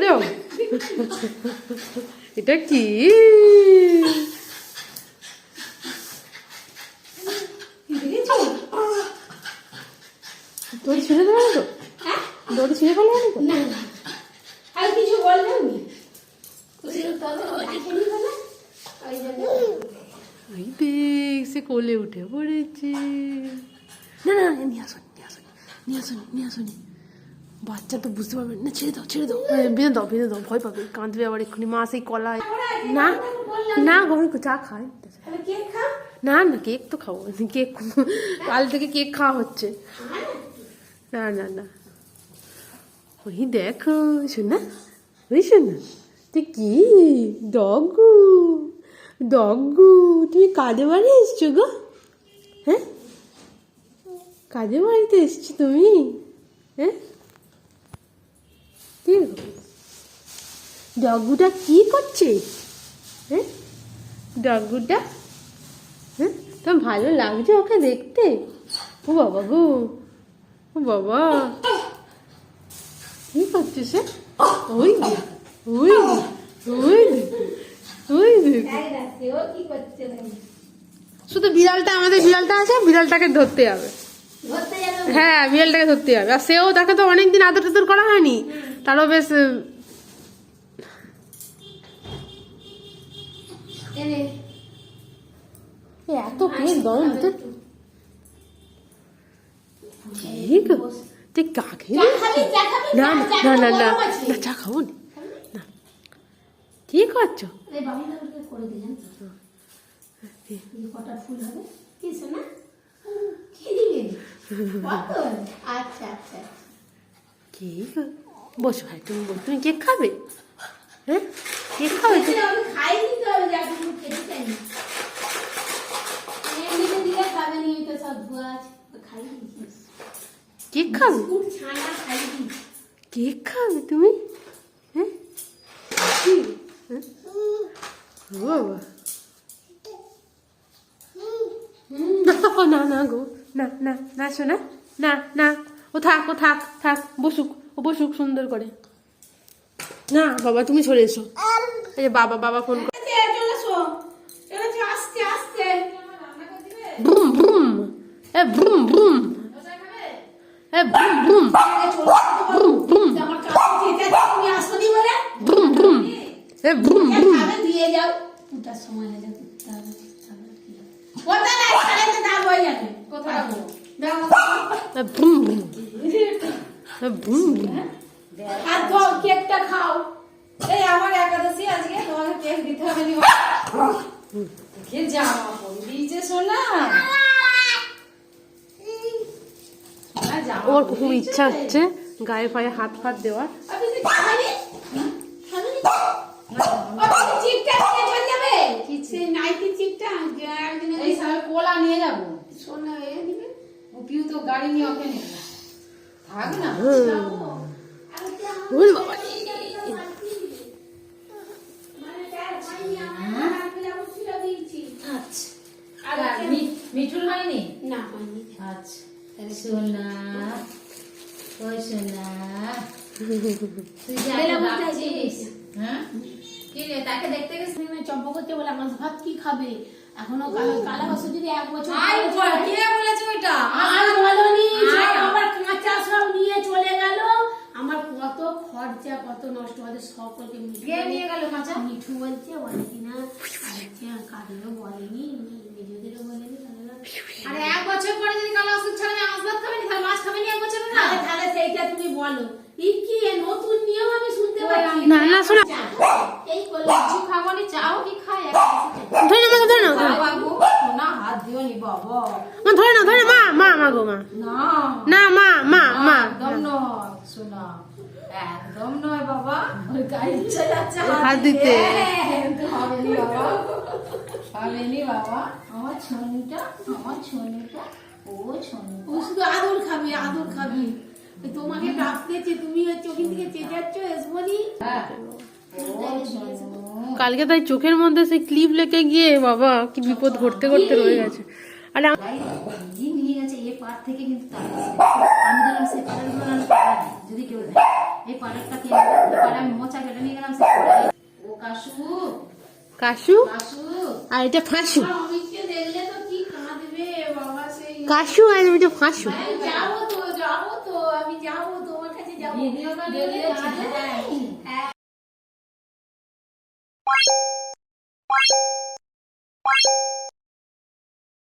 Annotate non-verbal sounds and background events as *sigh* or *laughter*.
বাবা। এটা কি দড়ি ছিঁড়ে দেবে তো? দড়ি ছিঁড়ে না না। আর কিছু বললাম ওই দেখ সে কোলে উঠে পড়েছে। না না, নিয়ে আসুন নিয়ে আসুন নিয়ে আসুন নিয়ে আসুন বাচ্চা তো বুঝতে পারবে না। ছেড়ে দাও ছেড়ে দাও। বেঁধে দাও বেঁধে দাও ভয় পাবে। কাঁদবে আবার এক্ষুনি মা সেই কলায়। না না গরম চা খায় তাহলে না না কেক তো খাব। কেক কাল থেকে কেক খাওয়া হচ্ছে। না না না। ওই দেখো না। ওই শোনা তুই কি? ডগু। ডগু। তুমি কাদের বাড়ি এসছো গো? হ্যাঁ? কাদের বাড়িতে এসছো তুমি? হ্যাঁ? ডগুটা কি করছে? হ্যাঁ? ডগুটা হ্যাঁ? তোমার ভালো লাগছে ওকে দেখতে। ও বাবা গো। ও বাবা। কি করছে সে? ওই ওই ওই ওই। শুধু বিড়ালটা আমাদের বিড়ালটা আছে বিড়ালটাকে ধরতে হবে হ্যাঁ বিড়ালটাকে ধরতে হবে আর সেও তাকে তো অনেকদিন আদর টাদর করা হয়নি। তারও বেশ এত তো ঠিক তুই কাকে না। না না না না গরম না চা খাব না। না। কি করছ? কি আচ্ছা আচ্ছা গো? বসো ভাই তুমি তুমি কেক খাবে? হ্যাঁ? কেক খাবে? খেতে হবে, খাইনি তো আমি যাকে মুখ খেতে চাইনি। এমনিতে দিলে খাবে নি, এই তো সব ধোয়া আছে। তো খাইনি। কেক খাবে? কেক খাবে তুমি? হ্যাঁ? হ্যাঁ? বাবা। *laughs* না না গো, না না না শোনা না না। ও থাক ও থাক থাক, বসুক, ও বসুক সুন্দর করে। না, বাবা, তুমি চলে এসো। এই বাবা বাবা ফোন করে *laughs* দিয়ে যাও। কেকটা খাও এই আমার একাদশী আজকে তোমাকে কেক দিতে হবে নি কে জামা পরবি যে সোনা ওর খুব ইচ্ছা হচ্ছে গায়ে ফায়ে হাত ফাত দেওয়ার। মিঠুর হয়নি না হয়নি। আচ্ছা। সোনা ওই সোনা তুই যে বেলা এত বলতে ডাকছিস, আছে। হ্যাঁ কি রে তাকে দেখতে গেছিস? তুমি করতে বলে মাছ ভাত কি খাবে? এখনও কালা কালা বছর যদি এক বছর আই পরে বল, যায়, কে বলেছে ওইটা? আর বলনি আমার কাঁচা সব নিয়ে চলে গেল। আমার কত খরচা কত নষ্ট হতে সকলকে মিঠু নিয়ে গেল কাঁচা? মিঠু বলছে বলে কিনা? কাদেরও বলেনি নিজেদেরও বলেনি আরে এক বছর পরে যদি কালো ওষুধ ছাড়া মাছ ভাত খাবে না তাহলে মাছ খাবে না এক বছর না তাহলে তাহলে সেইটা তুমি বলো? ই কি নতুন নিয়ম আমি শুনতে পাচ্ছি? না না শোনা। এই করলে কিছু খাব না চাও কি খায়? ধরে না ধরে না না বাবু না হাত দিও নি বাবা। মা ধরে না ধরে না, মা মা মা গো মা। না। না মা মা মা। একদম নয় শোনা একদম নয় বাবা। ওই গায়ে ইচ্ছা যাচ্ছে হাত দিতে। হবে নি বাবা। হবে নি বাবা। আমার ছনুটা আমার ছনুটা ও ছনু ও শুধু আদর খাবি আদর খাবি। তোমাকে ডাকতেছে তুমি চোখের দিকে চেঁচাচ্ছ এসবনি হ্যাঁ। কালকে তাই চোখের মধ্যে সেই ক্লিপ লেগে গিয়ে বাবা কি বিপদ ঘটতে ঘটতে রয়ে গেছে। আরে নিয়ে গেছে এ পার থেকে কিন্তু আমি যদি কেউ দেয় এই। আমি মোচা কেটে নিয়ে গেলাম সে ও কাশু। কাশু? আর এটা ফাঁসু। অমিতকে দেখলে তো কি কাঁদবে বাবা সেই কাশু আর এটা ফাঁসু। আমি যাব তো যাব